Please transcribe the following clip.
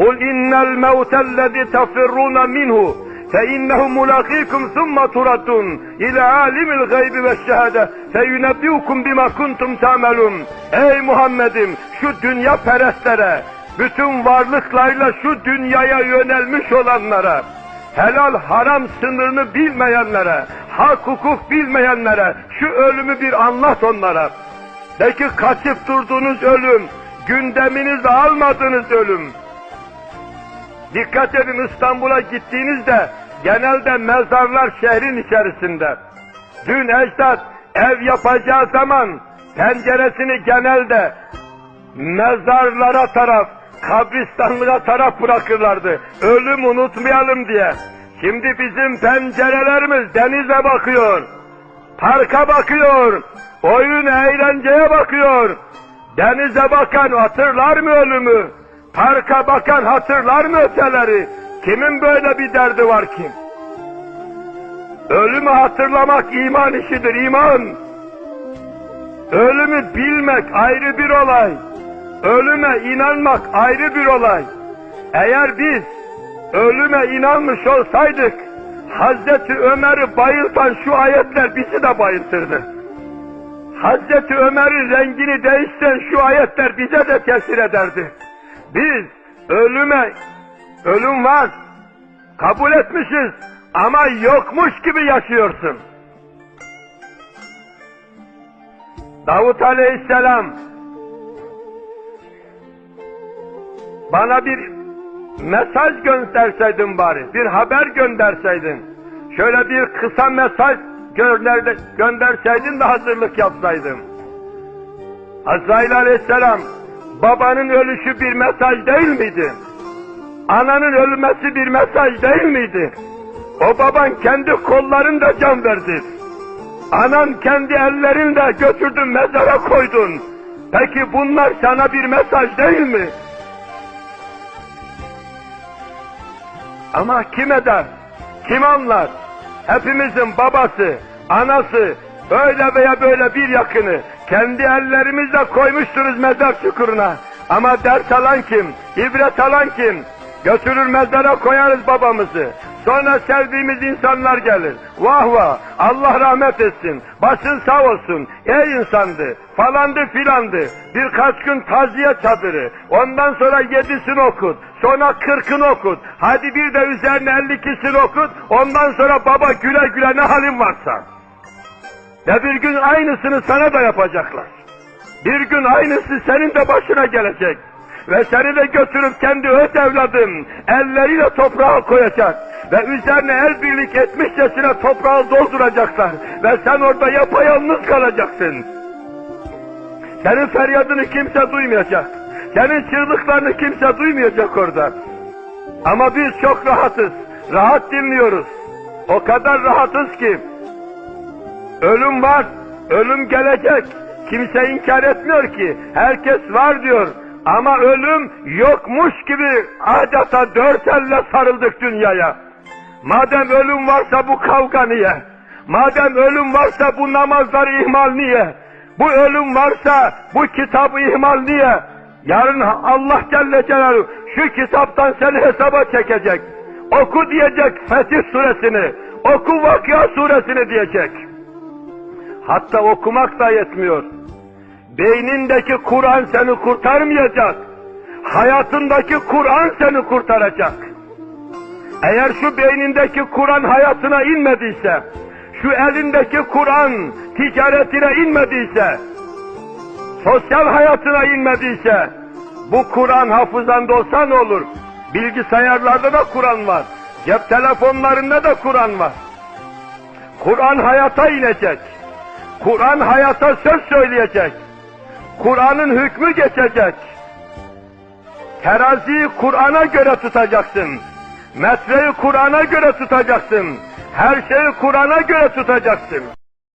قل إن الموت الذي تفرون منه فإنه ملاقيكم ثم تردون إلى عالم الغيب والشهادة فينبئكم بما كنتم تعملون Ey Muhammed'im şu dünya perestlere, bütün varlıklarıyla şu dünyaya yönelmiş olanlara, helal haram sınırını bilmeyenlere, hak hukuk bilmeyenlere şu ölümü bir anlat onlara. De ki kaçıp durduğunuz ölüm, gündeminizde almadığınız ölüm. Dikkat edin İstanbul'a gittiğinizde genelde mezarlar şehrin içerisinde. Dün ecdat ev yapacağı zaman penceresini genelde mezarlara taraf, kabristanlığa taraf bırakırlardı. Ölüm unutmayalım diye. Şimdi bizim pencerelerimiz denize bakıyor. Parka bakıyor. Oyun eğlenceye bakıyor. Denize bakan hatırlar mı ölümü? Parka bakan hatırlar mı öteleri? Kimin böyle bir derdi var ki? Ölümü hatırlamak iman işidir, iman. Ölümü bilmek ayrı bir olay. Ölüme inanmak ayrı bir olay. Eğer biz ölüme inanmış olsaydık, Hazreti Ömer'i bayıltan şu ayetler bizi de bayıltırdı. Hazreti Ömer'in rengini değiştiren şu ayetler bize de tesir ederdi. Biz ölüme, ölüm var, kabul etmişiz ama yokmuş gibi yaşıyorsun. Davut Aleyhisselam bana bir mesaj gönderseydin bari, bir haber gönderseydin. Şöyle bir kısa mesaj gönder, gönderseydin de hazırlık yapsaydım. Azrail Aleyhisselam babanın ölüşü bir mesaj değil miydi? Ananın ölmesi bir mesaj değil miydi? O baban kendi kollarında can verdi. Anan kendi ellerinle götürdün mezara koydun. Peki bunlar sana bir mesaj değil mi? Ama kim eder? Kim anlar? Hepimizin babası, anası, öyle veya böyle bir yakını kendi ellerimizle koymuştunuz mezar çukuruna. Ama ders alan kim? İbret alan kim? Götürür mezara koyarız babamızı. Sonra sevdiğimiz insanlar gelir. Vah vah Allah rahmet etsin. Başın sağ olsun. Ey insandı. Falandı filandı. Birkaç gün taziye çadırı. Ondan sonra yedisini okut. Sonra kırkını okut. Hadi bir de üzerine elli okut. Ondan sonra baba güle güle ne halin varsa. Ve bir gün aynısını sana da yapacaklar. Bir gün aynısı senin de başına gelecek. Ve seni de götürüp kendi öz evladın elleriyle toprağa koyacak. Ve üzerine el birlik etmişçesine toprağı dolduracaklar. Ve sen orada yapayalnız kalacaksın. Senin feryadını kimse duymayacak. Senin çığlıklarını kimse duymayacak orada. Ama biz çok rahatız. Rahat dinliyoruz. O kadar rahatız ki ölüm var, ölüm gelecek. Kimse inkar etmiyor ki. Herkes var diyor. Ama ölüm yokmuş gibi adeta dört elle sarıldık dünyaya. Madem ölüm varsa bu kavga niye? Madem ölüm varsa bu namazları ihmal niye? Bu ölüm varsa bu kitabı ihmal niye? Yarın Allah Celle Celaluhu şu kitaptan seni hesaba çekecek. Oku diyecek Fetih suresini, oku Vakıa suresini diyecek. Hatta okumak da yetmiyor. Beynindeki Kur'an seni kurtarmayacak. Hayatındaki Kur'an seni kurtaracak. Eğer şu beynindeki Kur'an hayatına inmediyse, şu elindeki Kur'an ticaretine inmediyse, sosyal hayatına inmediyse, bu Kur'an hafızanda olsa ne olur? Bilgisayarlarda da Kur'an var. Cep telefonlarında da Kur'an var. Kur'an hayata inecek. Kur'an hayata söz söyleyecek. Kur'an'ın hükmü geçecek. Teraziyi Kur'an'a göre tutacaksın. Metreyi Kur'an'a göre tutacaksın. Her şeyi Kur'an'a göre tutacaksın.